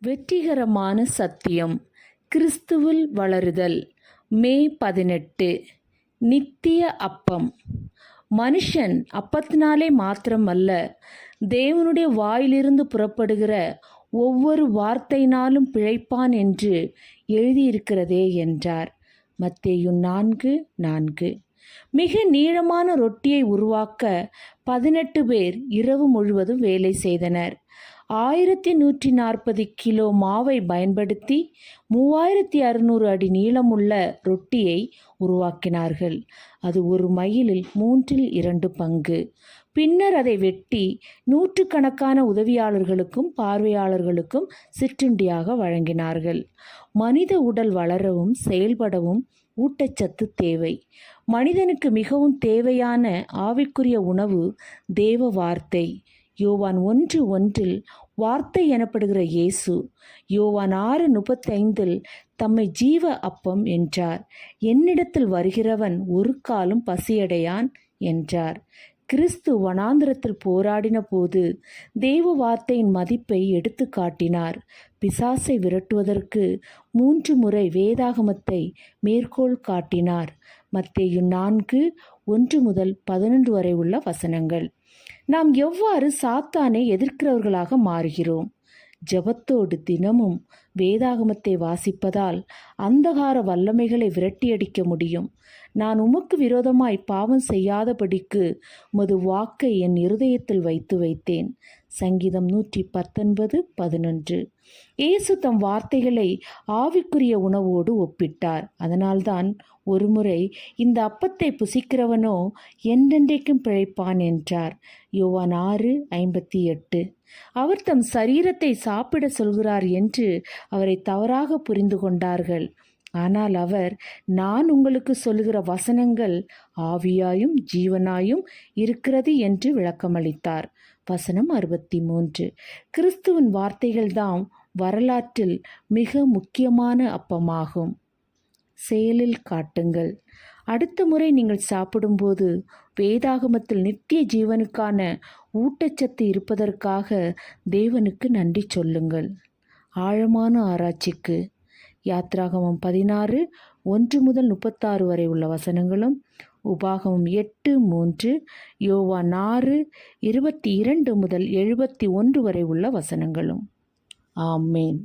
வெற்றிகரமான சத்தியம். கிறிஸ்துவில் வளருதல். மே பதினெட்டு. நித்திய அப்பம். மனுஷன் அப்பத்தினாலே மாத்திரமல்ல தேவனுடைய வாயிலிருந்து புறப்படுகிற ஒவ்வொரு வார்த்தையினாலும் பிழைப்பான் என்று எழுதியிருக்கிறதே என்றார். மத்தேயு நான்கு நான்கு. மிக நீளமான ரொட்டியை உருவாக்க பதினெட்டு பேர் இரவு முழுவதும் வேலை செய்தனர். ஆயிரத்தி நூற்றி நாற்பது கிலோ மாவை பயன்படுத்தி மூவாயிரத்தி அறுநூறு அடி நீளமுள்ள ரொட்டியை உருவாக்கினார்கள். அது ஒரு மைலில் மூன்றில் இரண்டு பங்கு. பின்னர் அதை வெட்டி நூற்றுக்கணக்கான உதவியாளர்களுக்கும் பார்வையாளர்களுக்கும் சிற்றுண்டியாக வழங்கினார்கள். மனித உடல் வளரவும் செயல்படவும் ஊட்டச்சத்து தேவை. மனிதனுக்கு மிகவும் தேவையான ஆவிக்குரிய உணவு தேவ வார்த்தை. யோவான் ஒன்று ஒன்றில் வார்த்தை எனப்படுகிற இயேசு யோவான் ஆறு முப்பத்தைந்தில் தம்மை ஜீவ அப்பம் என்றார். என்னிடத்தில் வருகிறவன் ஒரு காலும் பசியடையான் என்றார். கிறிஸ்து வனாந்திரத்தில் போராடின போது தேவ வார்த்தையின் மதிப்பை எடுத்து காட்டினார். பிசாசை விரட்டுவதற்கு மூன்று முறை வேதாகமத்தை மேற்கோள் காட்டினார். மத்தேயு நான்கு ஒன்று முதல் பதினொன்று வரை உள்ள வசனங்கள். நாம் எவ்வாறு சாத்தானை எதிர்க்கிறவர்களாக மாறுகிறோம்? ஜெபத்தோடு தினமும் வேதாகமத்தை வாசிப்பதால் அந்தகார வல்லமைகளை விரட்டியடிக்க முடியும். நான் உமக்கு விரோதமாய் பாவம் செய்யாதபடிக்கு உமது வாக்கை என் இருதயத்தில் வைத்து வைத்தேன். சங்கீதம் நூற்றி பத்தொன்பது பதினொன்று. இயேசு தம் வார்த்தைகளை ஆவிக்குரிய உணவோடு ஒப்பிட்டார். அதனால்தான் ஒருமுறை இந்த அப்பத்தை புசிக்கிறவனோ என்றென்றைக்கும் பிழைப்பான் என்றார். யோவான் ஆறு ஐம்பத்தி எட்டு. அவர் தம் சரீரத்தை சாப்பிட சொல்கிறார் என்று அவரை தவறாக புரிந்து கொண்டார்கள். ஆனால் அவர் நான் உங்களுக்கு சொல்லுகிற வசனங்கள் ஆவியாயும் ஜீவனாயும் இருக்கிறது என்று விளக்கமளித்தார். வசனம் அறுபத்தி மூன்று கிறிஸ்துவின் வார்த்தைகள்தான் வரலாற்றில் மிக முக்கியமான அப்பமாகும். செயலில் காட்டுங்கள். அடுத்த முறை நீங்கள் சாப்பிடும்போது வேதாகமத்தில் நித்திய ஜீவனுக்கான ஊட்டச்சத்து இருப்பதற்காக தேவனுக்கு நன்றி சொல்லுங்கள். ஆழமான ஆராய்ச்சிக்கு. யாத்ராகமம் பதினாறு ஒன்று முதல் முப்பத்தாறு வரை உள்ள வசனங்களும் உபாகமம் எட்டு மூன்று யோவான் ஆறு இருபத்தி இரண்டு முதல் எழுபத்தி ஒன்று வரை உள்ள வசனங்களும். ஆமேன்.